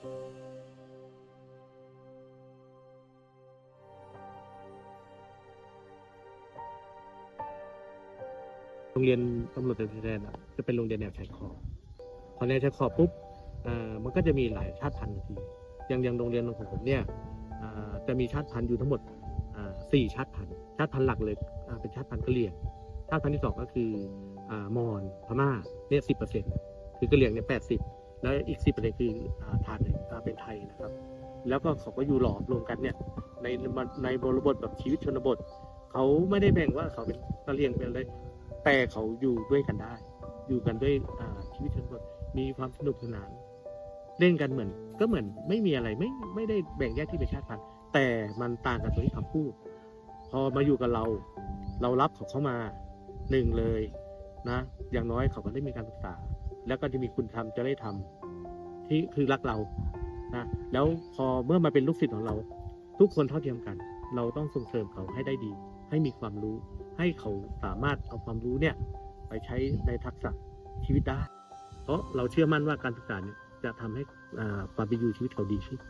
โรงเรียนตำรวจตระเวนแดนอะจะเป็นโรงเรียนแนวชายขอบพอแนวชายขอบปุ๊บมันก็จะมีหลายชาติพันธุ์ทีอย่างอย่างโรงเรียนของผมเนี่ยจะมีชาติพันธุ์อยู่ทั้งหมดสี่ชาติพันธุ์ชาติพันธุ์หลักเลยเป็นชาติพันธุ์กะเหรี่ยง ชาติพันธุ์ที่สองก็คืออมอญพม่าเนี่ยสิบเปอร์เซ็นต์คือกะเหรี่ยงเนี่ยแปดสิบแล้วอีกสิบเปอร์เซ็นต์คืออ่ เป็นไทยนะครับ แล้วก็เขาก็อยู่หลอมรวมกันเนี่ยในในบริบทแบบชีวิตชนบท เขาไม่ได้แบ่งว่าเขาเป็นกะเหรี่ยงเป็นอะไรแต่เขาอยู่ด้วยกันได้ อยู่กันด้วยชีวิตชนบทมีความสนุกสนาน เล่นกันเหมือน ก็เหมือนไม่มีอะไรไม่ไม่ได้แบ่งแยกที่เป็นชาติพันธุ์แต่มันต่างกันตรงที่คำพูดพอมาอยู่กับเรา เรารับเขาเข้ามาหนึ่งเลยนะ อย่างน้อยเขาก็ได้มีการศึกษา แล้วก็จะมีคุณธรรมจะได้ทำที่คือรักเรา นะแล้วพอเมื่อมาเป็นลูกศิษย์ของเรา ทุกคนเท่าเทียมกัน เราต้องส่งเสริมเขาให้ได้ดี ให้มีความรู้ ให้เขาสามารถเอาความรู้เนี่ยไปใช้ในทักษะชีวิตได้ เพราะเราเชื่อมั่นว่าการศึกษาเนี่ยจะทำให้อ่าความเป็นอยู่ชีวิตเขาดีขึ้น